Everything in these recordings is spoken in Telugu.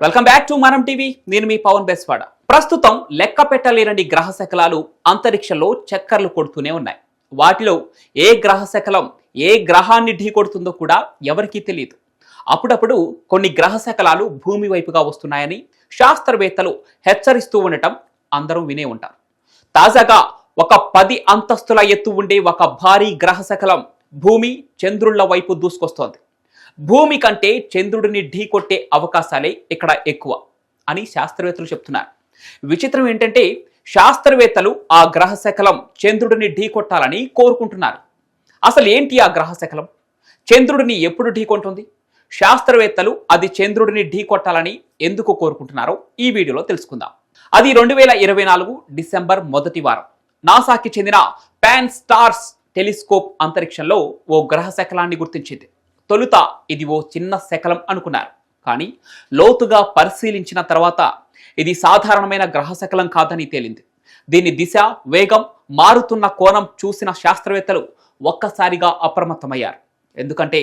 Welcome back to Manam TV నేను మీ పవన్ బెస్వాడ. ప్రస్తుతం లెక్క పెట్టలేనని గ్రహ శకలాలు అంతరిక్షంలో చక్కర్లు కొడుతూనే ఉన్నాయి. వాటిలో ఏ గ్రహ శకలం ఏ గ్రహాన్ని ఢీ కొడుతుందో కూడా ఎవరికీ తెలియదు అప్పుడప్పుడు కొన్ని గ్రహ శకలాలు భూమి వైపుగా వస్తున్నాయని శాస్త్రవేత్తలు హెచ్చరిస్తూ ఉండటం అందరూ వినే ఉంటారు. తాజాగా ఒక పది అంతస్తుల ఎత్తు ఉండే ఒక భారీ గ్రహ శకలం భూమి చంద్రుళ్ళ వైపు దూసుకొస్తోంది. భూమి కంటే చంద్రుడిని ఢీకొట్టే అవకాశాలే ఇక్కడ ఎక్కువ అని శాస్త్రవేత్తలు చెప్తున్నారు. విచిత్రం ఏంటంటే శాస్త్రవేత్తలు ఆ గ్రహ శకలం చంద్రుడిని ఢీకొట్టాలని కోరుకుంటున్నారు. అసలు ఏంటి ఆ గ్రహ శకలం చంద్రుడిని ఎప్పుడు ఢీకొంటుంది శాస్త్రవేత్తలు అది చంద్రుడిని ఢీకొట్టాలని ఎందుకు కోరుకుంటున్నారో ఈ వీడియోలో తెలుసుకుందాం. అది రెండు వేల ఇరవై నాలుగు డిసెంబర్ మొదటి వారం. నాసాకి చెందిన పాన్ స్టార్స్ టెలిస్కోప్ అంతరిక్షంలో ఓ గ్రహ శకలాన్ని గుర్తించింది. తొలుత ఇది ఓ చిన్న శకలం అనుకున్నారు. కానీ లోతుగా పరిశీలించిన తర్వాత ఇది సాధారణమైన గ్రహ శకలం కాదని తేలింది. దీని దిశ వేగం మారుతున్న కోణం చూసిన శాస్త్రవేత్తలు ఒక్కసారిగా అప్రమత్తమయ్యారు. ఎందుకంటే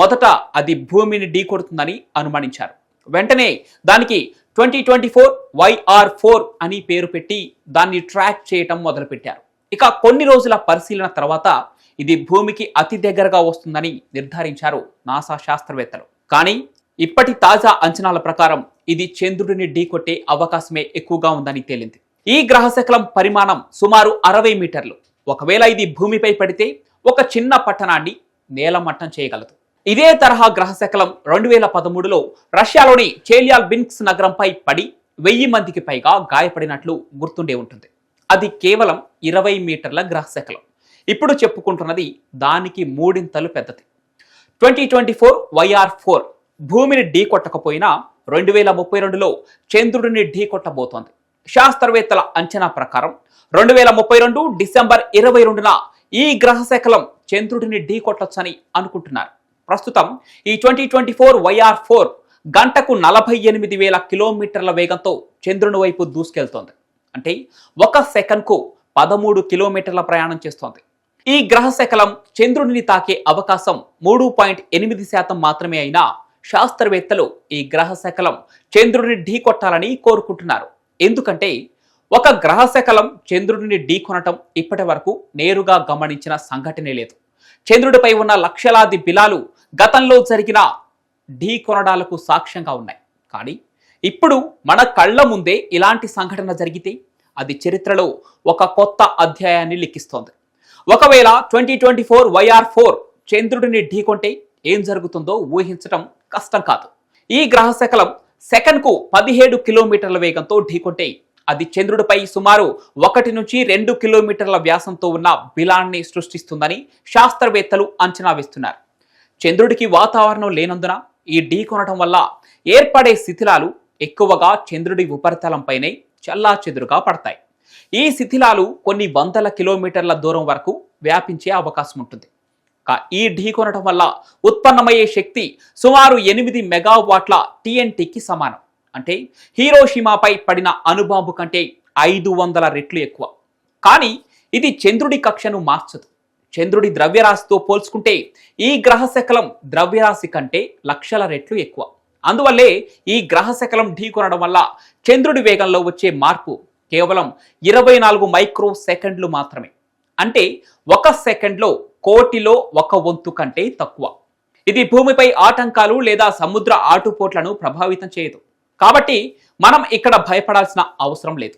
మొదట అది భూమిని ఢీకొడుతుందని అనుమానించారు. వెంటనే దానికి twenty twenty four YR four అని పేరు పెట్టి దాన్ని ట్రాక్ చేయటం మొదలుపెట్టారు. ఇక కొన్ని రోజుల పరిశీలన తర్వాత ఇది భూమికి అతి దగ్గరగా వస్తుందని నిర్ధారించారు నాసా శాస్త్రవేత్తలు. కానీ ఇప్పటి తాజా అంచనాల ప్రకారం ఇది చంద్రుడిని ఢీకొట్టే అవకాశమే ఎక్కువగా ఉందని తేలింది. ఈ గ్రహశకలం పరిమాణం సుమారు అరవై మీటర్లు. ఒకవేళ ఇది భూమిపై పడితే ఒక చిన్న పట్టణాన్ని నేలమట్టం చేయగలదు. ఇదే తరహా గ్రహశకలం రెండు వేల పదమూడులో రష్యాలోని చేలియాల్ బిన్క్స్ నగరంపై పడి వెయ్యి మందికి పైగా గాయపడినట్లు గుర్తుండే ఉంటుంది. అది కేవలం ఇరవై మీటర్ల గ్రహశకలం ఇప్పుడు చెప్పుకుంటున్నది దానికి మూడింతలు పెద్దది. Twenty twenty four YR four భూమిని ఢీ కొట్టకపోయినా రెండు వేల ముప్పై రెండులో చంద్రుడిని ఢీ కొట్టబోతోంది. శాస్త్రవేత్తల అంచనా ప్రకారం రెండు వేల ముప్పై రెండు డిసెంబర్ ఇరవై రెండున ఈ గ్రహశకలం చంద్రుడిని ఢీ కొట్టొచ్చని అనుకుంటున్నారు. ప్రస్తుతం ఈ twenty twenty four YR four గంటకు నలభై ఎనిమిది వేల కిలోమీటర్ల వేగంతో చంద్రుని వైపు దూసుకెళ్తోంది. అంటే ఒక సెకన్కు పదమూడు కిలోమీటర్ల ప్రయాణం చేస్తోంది. ఈ గ్రహ శకలం చంద్రుడిని తాకే అవకాశం మూడు పాయింట్ ఎనిమిది శాతం మాత్రమే అయినా శాస్త్రవేత్తలు ఈ గ్రహ శకలం చంద్రుడిని ఢీకొట్టాలని కోరుకుంటున్నారు. ఎందుకంటే ఒక గ్రహ శకలం చంద్రుడిని ఢీకొనటం ఇప్పటి వరకు నేరుగా గమనించిన సంఘటనే లేదు. చంద్రుడిపై ఉన్న లక్షలాది బిలాలు గతంలో జరిగిన ఢీకొనడాలకు సాక్ష్యంగా ఉన్నాయి. కానీ ఇప్పుడు మన కళ్ళ ముందే ఇలాంటి సంఘటన జరిగితే అది చరిత్రలో ఒక కొత్త అధ్యాయాన్ని లిఖిస్తోంది. ఒకవేళ twenty twenty four YR four చంద్రుడిని ఢీకొంటే ఏం జరుగుతుందో ఊహించడం కష్టం కాదు. ఈ గ్రహశకలం సెకన్కు పదిహేడు కిలోమీటర్ల వేగంతో ఢీకొంటే అది చంద్రుడిపై సుమారు ఒకటి నుంచి రెండు కిలోమీటర్ల వ్యాసంతో ఉన్న బిలాన్ని సృష్టిస్తుందని శాస్త్రవేత్తలు అంచనా వేస్తున్నారు. చంద్రుడికి వాతావరణం లేనందున ఈ ఢీకొనడం వల్ల ఏర్పడే శిథిలాలు ఎక్కువగా చంద్రుడి ఉపరితలంపైనే చల్లా చెదురుగా పడతాయి. ఈ శిథిలాలు కొన్ని వందల కిలోమీటర్ల దూరం వరకు వ్యాపించే అవకాశం ఉంటుంది. ఈ ఢీకొనటం వల్ల ఉత్పన్నమయ్యే శక్తి సుమారు ఎనిమిది మెగావాట్ల టీఎన్టీకి సమానం. అంటే హీరోషిమాపై పడిన అణుబాంబు కంటే ఐదు వందల రెట్లు ఎక్కువ. కానీ ఇది చంద్రుడి కక్షను మార్చదు. చంద్రుడి ద్రవ్యరాశితో పోల్చుకుంటే ఈ గ్రహశకలం ద్రవ్యరాశి కంటే లక్షల రెట్లు ఎక్కువ. అందువల్లే ఈ గ్రహశకలం ఢీకొనడం వల్ల చంద్రుడి వేగంలో వచ్చే మార్పు కేవలం ఇరవై నాలుగు మైక్రో సెకండ్లు మాత్రమే. అంటే ఒక సెకండ్లో కోటిలో ఒక వంతు కంటే తక్కువ. ఇది భూమిపై ఆటంకాలు లేదా సముద్ర ఆటుపోట్లను ప్రభావితం చేయదు. కాబట్టి మనం ఇక్కడ భయపడాల్సిన అవసరం లేదు.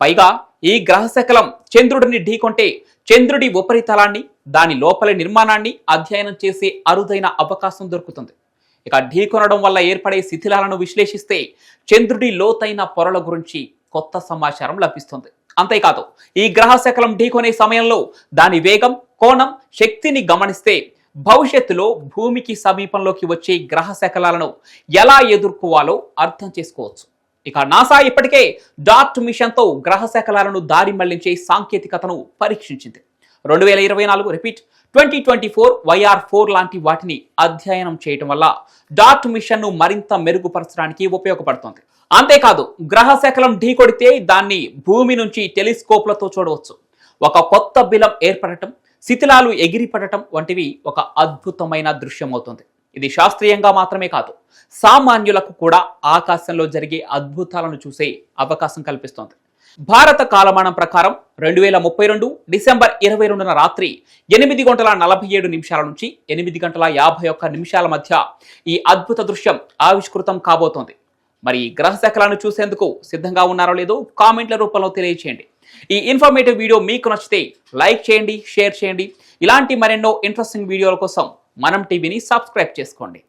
పైగా ఈ గ్రహశకలం చంద్రుడిని ఢీకొంటే చంద్రుడి ఉపరితలాన్ని దాని లోపలి నిర్మాణాన్ని అధ్యయనం చేసే అరుదైన అవకాశం దొరుకుతుంది. ఇక ఢీకొనడం వల్ల ఏర్పడే శిథిలాలను విశ్లేషిస్తే చంద్రుడి లోతైన పొరల గురించి కొత్త సమాచారం లభిస్తుంది. అంతేకాదు ఈ గ్రహ శకలం ఢీకొనే సమయంలో దాని వేగం కోణం శక్తిని గమనిస్తే భవిష్యత్తులో భూమికి సమీపంలోకి వచ్చే గ్రహ శకలాలను ఎలా ఎదుర్కోవాలో అర్థం చేసుకోవచ్చు. ఇక నాసా ఇప్పటికే డార్ట్ మిషన్తో గ్రహ శకలాలను దారి మళ్ళించే సాంకేతికతను పరీక్షించింది. రెండు వేల ఇరవై నాలుగు repeat twenty twenty four YR four లాంటి వాటిని అధ్యయనం చేయటం వల్ల డార్ట్ మిషన్ను మరింత మెరుగుపరచడానికి ఉపయోగపడుతుంది. అంతేకాదు గ్రహ శకలం ఢీకొడితే దాన్ని భూమి నుంచి టెలిస్కోప్లతో చూడవచ్చు. ఒక కొత్త బిలం ఏర్పడటం శిథిలాలు ఎగిరిపడటం వంటివి ఒక అద్భుతమైన దృశ్యం అవుతుంది ఇది శాస్త్రీయంగా మాత్రమే కాదు సామాన్యులకు కూడా ఆకాశంలో జరిగే అద్భుతాలను చూసే అవకాశం కల్పిస్తోంది. భారత కాలమానం ప్రకారం రెండు వేల ముప్పై రెండు డిసెంబర్ ఇరవై రెండున రాత్రి ఎనిమిది గంటల నలభై ఏడు నిమిషాల నుంచి ఎనిమిది గంటల యాభై ఒక్క నిమిషాల మధ్య ఈ అద్భుత దృశ్యం ఆవిష్కృతం కాబోతోంది. మరి గ్రహ శకలాన్ని చూసేందుకు సిద్ధంగా ఉన్నారో లేదో కామెంట్ల రూపంలో తెలియచేయండి. ఈ ఇన్ఫర్మేటివ్ వీడియో మీకు నచ్చితే లైక్ చేయండి షేర్ చేయండి. ఇలాంటి మరెన్నో ఇంట్రెస్టింగ్ వీడియోల కోసం మనం టీవీని సబ్స్క్రైబ్ చేసుకోండి.